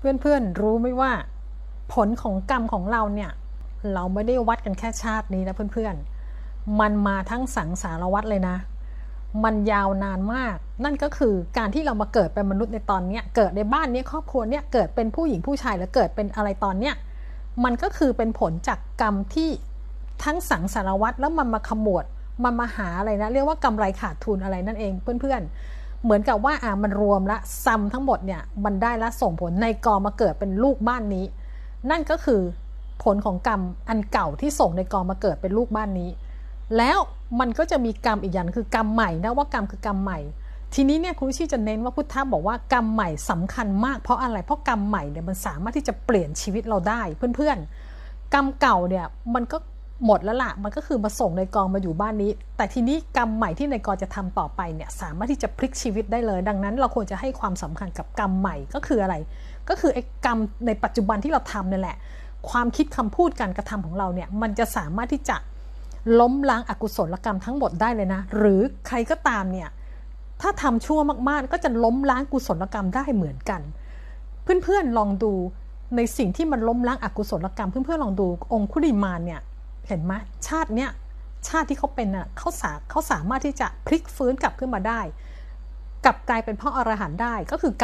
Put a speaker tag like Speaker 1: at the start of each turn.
Speaker 1: เพื่อนๆรู้ไหมว่า ผลของกรรมของเราเนี่ย เราไม่ได้วัดกันแค่ชาตินี้นะเพื่อนๆ มันมาทั้งสังสารวัตรเลยนะ มันยาวนานมาก นั่นก็คือการที่เรามาเกิดเป็นมนุษย์ในตอนเนี้ยเกิดในบ้านเนี้ยครอบครัวเนี้ยเกิดเป็นผู้หญิงผู้ชายหรือเกิดเป็นอะไรตอนเนี้ยมันก็คือเป็นผลจากกรรมที่ทั้งสังสารวัตรแล้วมันมาขมวดมันมาหาอะไรนะ เรียกว่ากำไรขาดทุนอะไรนั่นเองเพื่อนๆ เหมือนกับว่าอ่ามันรวมละซัมทั้งหมดเนี่ยมันได้ละส่งผลในกอมาเกิดเป็นลูกบ้านนี้ นั่นก็คือผลของกรรมอันเก่าที่ส่งในกอมาเกิดเป็นลูกบ้านนี้ แล้วมันก็จะมีกรรมอีกอย่างคือกรรมใหม่นะว่ากรรมคือกรรมใหม่ ทีนี้เนี่ยครูชี่จะเน้นว่าพุทธะบอกว่ากรรมใหม่สำคัญมากเพราะอะไรเพราะกรรมใหม่เนี่ยมันสามารถที่จะเปลี่ยนชีวิตเราได้เพื่อนๆกรรมเก่าเนี่ยมันก็ หมดแล้วล่ะ มันก็คือมาส่งในกองมาอยู่บ้านนี้ แต่ทีนี้กรรมใหม่ที่ในกองจะทำต่อไปเนี่ยสามารถที่จะพลิกชีวิตได้เลย ดังนั้นเราควรจะให้ความสำคัญกับกรรมใหม่ก็คืออะไร ก็คือไอ้กรรมในปัจจุบันที่เราทำนี่แหละ ความคิดคำพูดการกระทำของเราเนี่ยมันจะสามารถที่จะล้มล้างอากุศลกรรมทั้งหมดได้เลยนะ หรือใครก็ตามเนี่ยถ้าทำชั่วมากๆ ก็จะล้มล้างกุศลกรรมได้เหมือนกัน เพื่อนๆลองดูในสิ่งที่มันล้มล้างอกุศลกรรม เพื่อนๆลองดูองคุลิมานเนี่ย เห็นไหมชาติเนี้ยชาติที่เขาเป็นน่ะเขาสาเขาสามารถที่จะพลิกฟื้นกลับขึ้นมาได้ กลับกลายเป็นพ่ออรหันต์ได้ก็คือกรรม